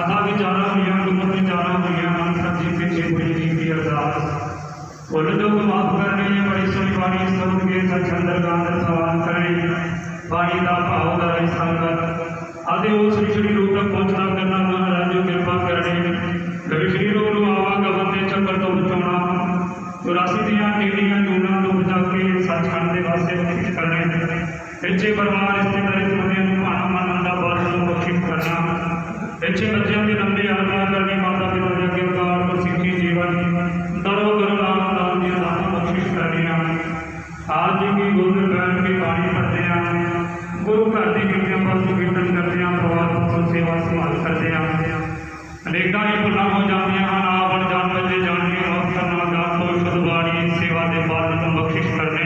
ਅਥਾ ਵਿਚਾਰਾਂ ਹੋਈਆਂ, ਗੁਰਮਤਿ ਵਿਚਾਰਾਂ ਹੋਈਆਂ ਮਨ ਸਬਜੀ ਪਿੱਛੇ ਹੋਈ ਜੀ ਦੀ ਅਰਦਾਸ। ਭੁੱਲ ਜੋ ਮਾਫ ਕਰਨੀ ਹੈ, ਬੜੀ ਸੋਹਣੀ ਬਾਣੀ ਸੁਣ ਕੇ ਸਚੰਦਰ ਗਾਂਦਰ ਸਵਾਲ ਕਰਨੀ ਬਾਣੀ ਦਾ ਭਾਵ ਦਾ ਸੰਗਤ ਆਦੇ ਉਸ ਸ੍ਰੀ ਰੂਪ ਤੱਕ ਪਹੁੰਚਣਾ ਕਰਨਾ, ਮਹਾਰਾਜ ਜੀ ਕਿਰਪਾ ਕਰਨੀ ਕਵੀ ਰੂਪ ਨੂੰ ਆਵਾ ਗਵਨ ਦੇ ਚੱਕਰ ਤੋਂ ਬਚਾਉਣਾ, ਚੁਰਾਸੀ ਦੀਆਂ ਟੀੜੀਆਂ ਜੂਨਾਂ ਤੋਂ ਬਚਾ ਕੇ ਸੱਚਖੰਡ ਦੇ ਵਾਸਤੇ ਬਖਸ਼ਿਸ਼ ਕਰਨੇ ਪਿੱਛੇ ਪਰਿਵਾਰ, ਰਿਸ਼ਤੇਦਾਰੀ ਸੰਬੰਧੀਆਂ ਨੂੰ ਭਾਣਾ ਮੰਨਣ ਦਾ ਬਲ ਨੂੰ ਬਖਸ਼ਿਸ਼ ਕਰਨਾ ਪਿੱਛੇ ਬੱਚਿਆਂ ਦੀ ਲੰਬੇ ਆਰਮਾ ਕਰਨੀ ਮਾਤਾ ਪਿਤਾ ਦੇ ਅੱਗੇ ਉਕਾਰ ਤੋਂ ਜੀਵਨ ਦਰੋ ਗੁਰੂ ਰਾਮਦਾਸ ਜੀ ਦਾ ਬਖਸ਼ਿਸ਼ ਕਰਨੀਆਂ ਆਪ ਜੀ ਕੀ ਗੋਦ ਬੈਠ ਕੇ ਬਾਣੀ ਪੜ੍ਹਦੇ ਆ ਗੁਰੂ ਘਰ ਦੀ ਕਿਰਪਾ ਪਾਸੋਂ ਕੀਰਤਨ ਕਰਦੇ ਆ ਪਰਿਵਾਰ ਪਾਸੋਂ ਸੇਵਾ ਸੰਭਾਲ ਕਰਦੇ ਆ ਅਨੇਕਾਂ ਹੀ ਭੁੱਲਾਂ ਹੋ ਜਾਂਦੀਆਂ ਹਨ, ਆਪ ਅਣਜਾਣ ਬੱਚੇ ਜਾਣ ਕੇ ਮਾਫ ਕਰਨਾ ਦਾਤ ਤੋਂ ਸ਼ੁੱਧ ਸੇਵਾ ਦੇ ਬਾਦ ਨੂੰ ਬਖਸ਼ਿਸ਼ ਕਰਨੇ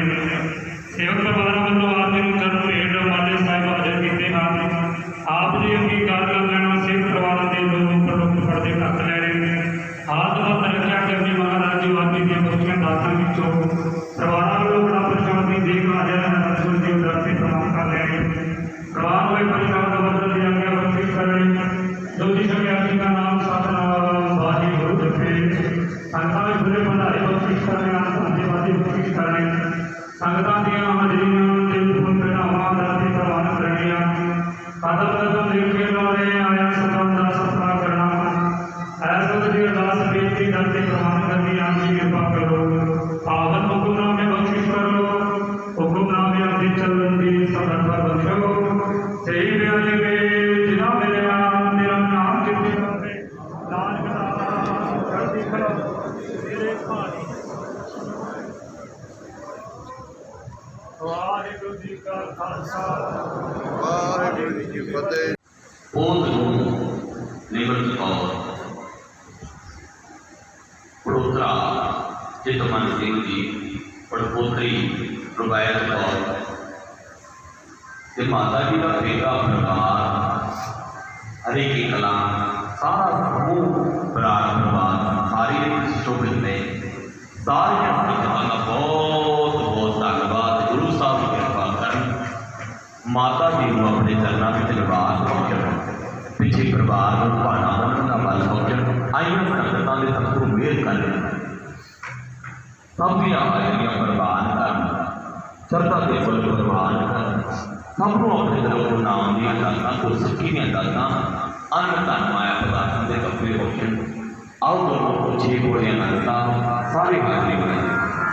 ਸੇਵਕ ਪਰਿਵਾਰ ਵੱਲੋਂ ਆਪ ਜੀ ਨੂੰ ਚਰਨ ਭੇਟ ਮਾਲੇ ਸਾਹਿਬ ਹਾਜ਼ਰ ਕੀਤੇ ਹਨ। ਆਪ ਜੀ ਨਾਮ ਚੜ੍ਹਦੀ ਕਲਾ ਤੇਰੇ ਭਾਣੀ ਵਾਹਿਗੁਰੂ ਜੀ ਕਾ ਖਾਲਸਾ ਵਾਹਿਗੁਰੂ ਜੀ ਕੀ ਫਤਿਹ ਉਹ ਨੂੰ ਨਿਮਰਤ ਕੌਰ ਪੜੋਤਰਾ ਚਿਤਮਨ ਸਿੰਘ ਜੀ ਪੜਪੋਤਰੀ ਰੁਬਾਇਤ ਕੌਰ ਤੇ ਮਾਤਾ ਜੀ ਦਾ ਬੇਟਾ ਪਰਿਵਾਰ ਹਰੀ ਕੀ ਕਲਾ ਸਾਰਾ ਸਮੂਹ ਬਰਾਤ ਪਰਿਵਾਰ ਸਾਰੀ ਇੱਕ ਨੇ ਸਾਰੀਆਂ ਸੰਗਤਾਂ ਦਾ ਬਹੁਤ ਬਹੁਤ ਧੰਨਵਾਦ। ਗੁਰੂ ਸਾਹਿਬ ਦੀ ਕਿਰਪਾ ਕਰਨ। ਮਾਤਾ ਜੀ ਨੂੰ ਆਪਣੇ ਚਰਨਾਂ ਵਿੱਚ ਨਿਵਾਸ ਪਹੁੰਚਣ ਪਿੱਛੇ ਪਰਿਵਾਰ ਨੂੰ, ਭਾਣਾ ਮੰਨਣ ਦਾ ਬਲ ਬਖਸ਼ਣ ਆਈਆਂ ਸੰਗਤਾਂ ਦੇ ਤੋਂ ਮਿਹਰ ਕਰਨ। ਸਭ ਦੀਆਂ ਹਾਜ਼ਰੀਆਂ ਪ੍ਰਵਾਨ ਕਰਨ। ਸਰਦਾ ਦੇ ਬਲ ਪ੍ਰਵਾਨ ਕਰਨ। ਸਭ ਨੂੰ ਆਪਣੇ ਦਿਲੋਂ ਨਾਮ ਦੀਆਂ ਦਾਤਾਂ ਤੋਂ ਸਿੱਖੀ ਦੀਆਂ ਦਾਤਾਂ ਅੰਨ ਧਨ ਮਾਇਆ ਪਦਾਰਥਾਂ ਦੇ ਕੱਪੇ ਹੋਣ ਆਓ ਦੋਨੋਂ ਪੁੱਛੇ ਕੋਲੇ ਅਨੰਤਾ ਸਾਰੇ ਹਾਜ਼ਰੀ ਬਣਾਏ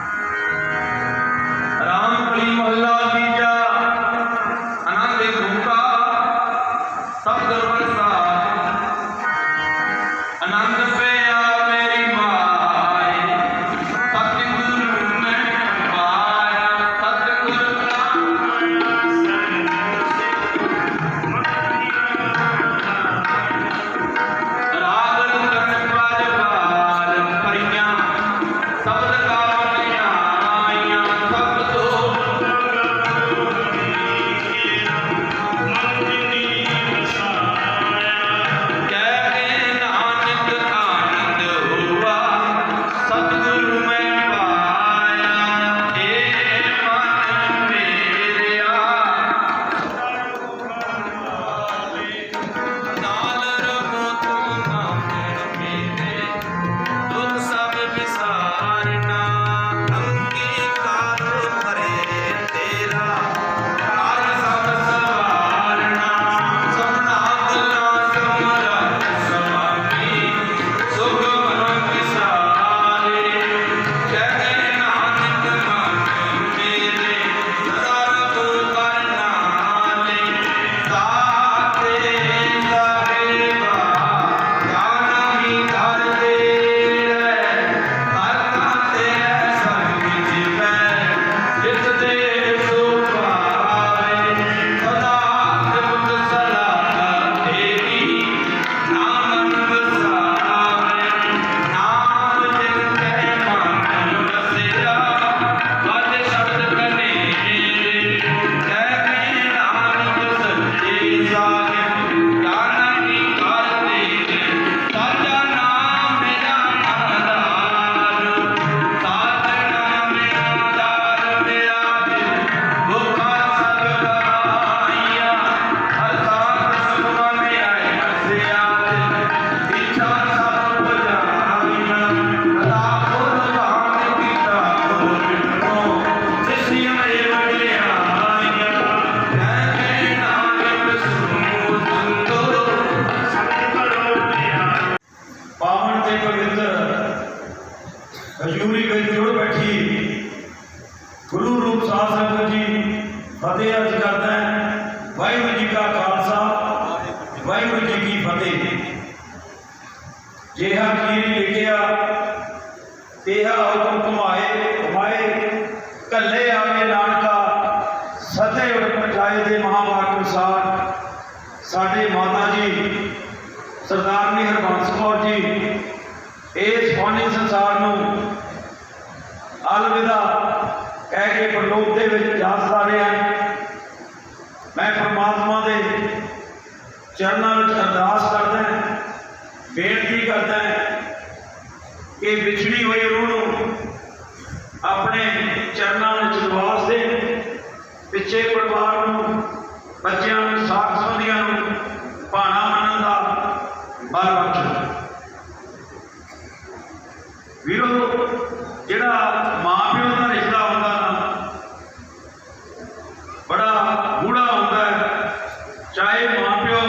ਸਰਦਾਰਨੀ ਹਰਬੰਸ ਕੌਰ ਜੀ, ਇਸ ਫਾਨੀ ਸੰਸਾਰ ਨੂੰ ਅਲਵਿਦਾ ਕਹਿ ਕੇ ਪ੍ਰਲੋਕ ਦੇ ਵਿੱਚ ਜਾ ਸਾਰੇ ਹਨ ਮੈਂ ਪਰਮਾਤਮਾ ਦੇ ਚਰਨਾਂ ਵਿੱਚ ਅਰਦਾਸ ਕਰਦਾ ਹਾਂ, ਬੇਨਤੀ ਕਰਦਾ ਹਾਂ ਕਿ ਵਿਛੜੀ ਹੋਈ ਰੂਹ ਨੂੰ ਆਪਣੇ ਚਰਨਾਂ ਵਿੱਚ ਨਿਵਾਸ ਦੇ, ਪਿੱਛੇ ਪਰਿਵਾਰ ਨੂੰ ਬੱਚਿਆਂ ਨੂੰ ਸਾਥ ਸੰਬੰਧੀਆਂ ਨੂੰ ਭਾਣਾ ਮੰਨਣ ਦਾ ਬਲ ਬਖਸ਼ ਵੀਰੋ ਜਿਹੜਾ ਮਾਂ ਪਿਓ ਦਾ ਰਿਸ਼ਤਾ ਹੁੰਦਾ ਨਾ ਬੜਾ ਗੂੜਾ ਹੁੰਦਾ ਹੈ ਚਾਹੇ ਮਾਂ ਪਿਓ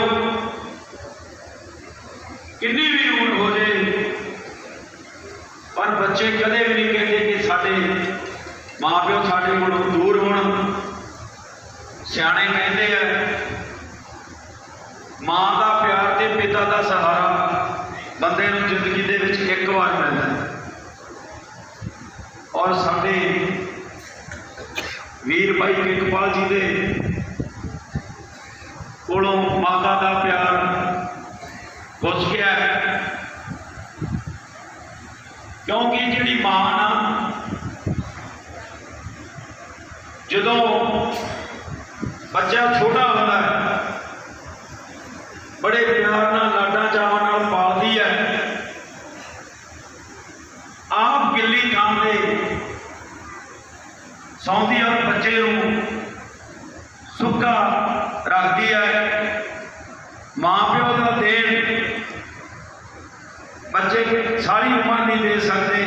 ਕਿੰਨੀ ਵੀ ਉਮਰ ਹੋ ਜੇ ਪਰ ਬੱਚੇ ਕਦੇ ਵੀ ਨਹੀਂ ਕਹਿੰਦੇ ਕਿ ਸਾਡੇ ਮਾਂ ਪਿਓ ਸਾਡੇ ਕੋਲੋਂ ਦੂਰ ਹੋਣ ਸਿਆਣੇ ਕਹਿੰਦੇ ਆ ਮਾਂ ਦਾ ਪਿਆਰ ਤੇ ਪਿਤਾ ਦਾ ਸਹਾਰਾ ਬੰਦੇ ਨੂੰ ਜ਼ਿੰਦਗੀ ਦੇ ਵਿੱਚ ਇੱਕ ਵਾਰ ਮਿਲਦਾ ਹੈ। ਔਰ ਸਾਡੇ ਵੀਰ ਭਾਈ ਕਿਰਪਾਲ ਜੀ ਦੇ ਕੋਲੋਂ ਮਾਤਾ ਦਾ ਪਿਆਰ ਪੁੱਛ ਗਿਆ ਹੈ। ਕਿਉਂਕਿ ਜਿਹੜੀ ਮਾਂ ਨਾ, ਜਦੋਂ ਬੱਚਾ ਛੋਟਾ ਹੁੰਦਾ ਹੈ, ਬੜੇ ਪਿਆਰ ਨਾਲ ਲਾਡਾਂ ਚਾਵਾਂ ਨਾਲ ਪਾਲਦੀ ਹੈ ਆਪ ਗਿੱਲੀ ਥਾਂ ਤੇ ਸੌਂਦੀ ਔਰ ਬੱਚੇ ਨੂੰ ਸੁੱਕਾ ਰੱਖਦੀ ਹੈ ਮਾਂ ਪਿਓ ਦਾ ਦੇਣ ਬੱਚੇ ਸਾਰੀ ਉਮਰ ਨਹੀਂ ਦੇ ਸਕਦੇ।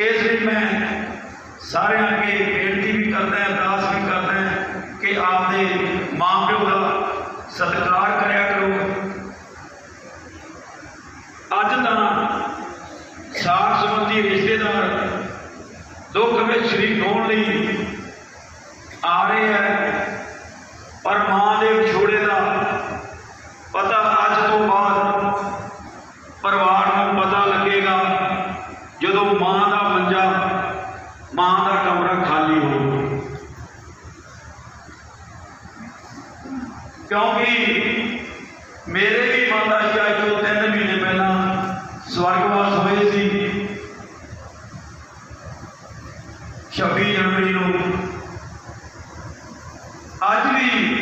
ਇਸ ਲਈ ਮੈਂ ਸਾਰਿਆਂ ਅੱਗੇ ਬੇਨਤੀ ਵੀ ਕਰਦਾ ਹਾਂ, ਅਰਦਾਸ ਵੀ ਕਰਦਾ ਹਾਂ ਕਿ ਆਪਦੇ ਮਾਂ ਪਿਓ ਦਾ ਸਤਿਕਾਰ ਕਰਿਆ ਕਰੋ। ਅੱਜ ਤਾਂ ਸਾਥ ਸੰਬੰਧੀ ਰਿਸ਼ਤੇਦਾਰ ਦੁੱਖ ਵਿੱਚ ਸ਼ਰੀਕ ਹੋਣ ਲਈ ਆ ਰਹੇ ਹੈ ਪਰ ਮਾਂ ਦੇ ਵਿਛੋੜੇ ਦਾ ਪਤਾ ਅੱਜ ਤੋਂ ਬਾਅਦ ਪਰਿਵਾਰ ਨੂੰ ਪਤਾ ਲੱਗੇਗਾ ਜਦੋਂ ਮਾਂ ਦਾ ਮੰਜਾ ਮਾਂ ਦਾ ਕਮਰਾ ਖਾਲੀ ਹੋਊ ਕਿਉਂਕਿ ਮੇਰੇ ਵੀ ਮਾਤਾ ਜੀ ਅੱਜ ਤੋਂ ਤਿੰਨ ਮਹੀਨੇ ਪਹਿਲਾਂ ਸਵਰਗਵਾਸ ਹੋਏ ਸੀ 26 ਜਨਵਰੀ ਨੂੰ ਅੱਜ ਵੀ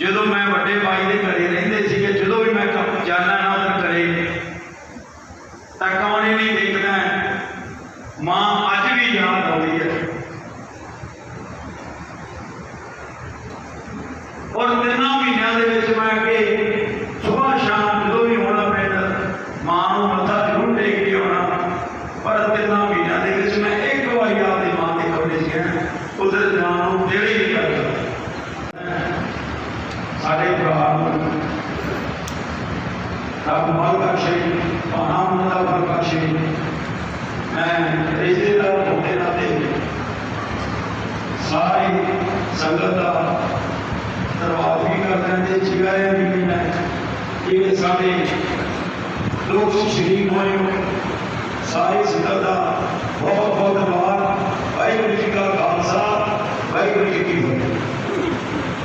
ਜਦੋਂ ਮੈਂ ਵੱਡੇ ਭਾਈ ਦੇ ਘਰੇ ਰਹਿੰਦੇ ਸੀਗੇ, ਜਦੋਂ ਵੀ ਮੈਂ ਕ- ਨਾ ਉਹਦੇ ਘਰੇ, ਤਾਂ ਕੌਣੇ ਨਹੀਂ ਦੇਖਦਾ ਮਾਂ ਅੱਜ ਵੀ ਯਾਦ ਆਉਂਦੀ ਹੈ। ਔਰ ਤਿੰਨਾਂ ਮਹੀਨਿਆਂ ਦੇ ਵਿੱਚ ਮੈਂ ਕਿ ਸੰਗਤ ਦਾ ਧੰਨਵਾਦ ਵੀ ਕਰਦਾ ਤੇ ਸ਼ਿਕਾਇਤ ਵੀ ਕਰਦਾ ਜਿਹੜੇ ਸਾਡੇ ਲੋਕ ਸ਼ਰੀਕ ਹੋਏ ਸਾਰੇ ਸੰਗਤ ਦਾ ਬਹੁਤ ਬਹੁਤ ਧੰਨਵਾਦ। ਵਾਹਿਗੁਰੂ ਜੀ ਕਾ ਖਾਲਸਾ, ਵਾਹਿਗੁਰੂ ਜੀ ਕੀ ਫਤਿਹ।